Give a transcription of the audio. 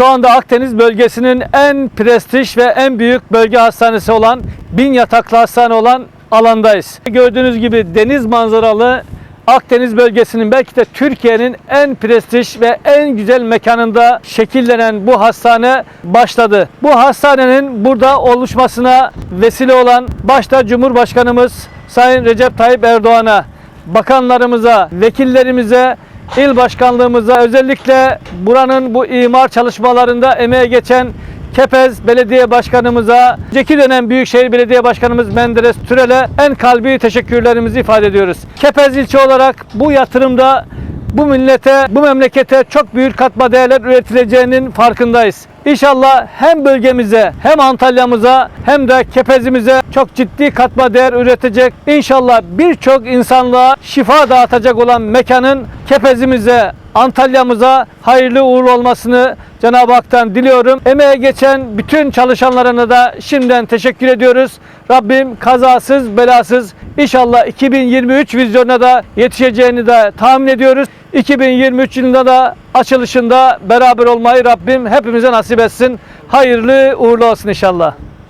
Şu anda Akdeniz bölgesinin en prestij ve en büyük bölge hastanesi olan bin yataklı hastane olan alandayız. Gördüğünüz gibi deniz manzaralı Akdeniz bölgesinin belki de Türkiye'nin en prestij ve en güzel mekanında şekillenen bu hastane başladı. Bu hastanenin burada oluşmasına vesile olan başta Cumhurbaşkanımız Sayın Recep Tayyip Erdoğan'a, bakanlarımıza, vekillerimize, il başkanlığımıza özellikle buranın bu imar çalışmalarında emeğe geçen Kepez Belediye Başkanımıza, önceki dönem Büyükşehir Belediye Başkanımız Menderes Türel'e en kalbi teşekkürlerimizi ifade ediyoruz. Kepez ilçe olarak bu yatırımda bu millete, bu memlekete çok büyük katma değerler üretileceğinin farkındayız. İnşallah hem bölgemize hem Antalya'mıza hem de Kepez'imize çok ciddi katma değer üretecek. İnşallah birçok insanlığa şifa dağıtacak olan mekanın Kepez'imize, Antalya'mıza hayırlı uğurlu olmasını Cenab-ı Hak'tan diliyorum. Emeğe geçen bütün çalışanlarına da şimdiden teşekkür ediyoruz. Rabbim kazasız belasız inşallah 2023 vizyonuna da yetişeceğini de tahmin ediyoruz. 2023 yılında da açılışında beraber olmayı Rabbim hepimize nasip etsin. Hayırlı uğurlu olsun inşallah.